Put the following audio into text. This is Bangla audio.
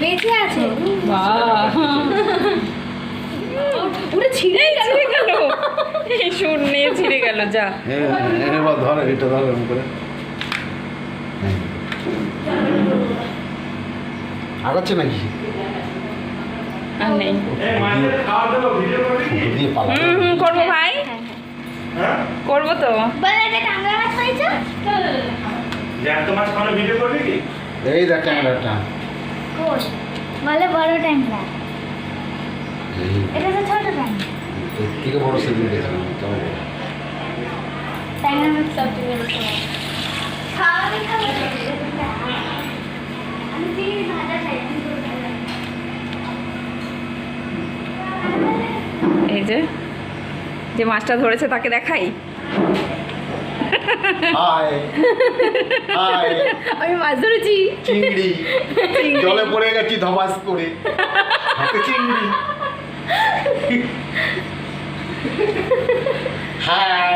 বেঁচে আছে। বাহ। পুরো ছিঁড়ে গেল ছিঁড়ে গেল। এই শূন্যে ছিঁড়ে গেল যা। হ্যাঁ হ্যাঁ, এবার ধর এটা ধর এরকম করে। আগাচ্ছে নাকি? আর নেই। হুম হুম করব ভাই। করব তো। বলে এটা টাঙ্গা মাছ হয়েছে তোমার সামনে ভিডিও করবি কি? এই দেখ ক্যামেরাটা। কোন? বলে বড় ট্যাংরা এটা তো ছোট ট্যাংরা থেকে বড় সেদিন দেখলাম কেমন? ট্যাংরা সব থেকে আমি ভাজা খাই এই যে যে মাছটা ধরেছে তাকে দেখাই? হাই হাই আমি মাছ ধরেছি চিংড়ি। জলে পড়ে গেছি ধবাস করে। হাতে চিংড়ি। হাই।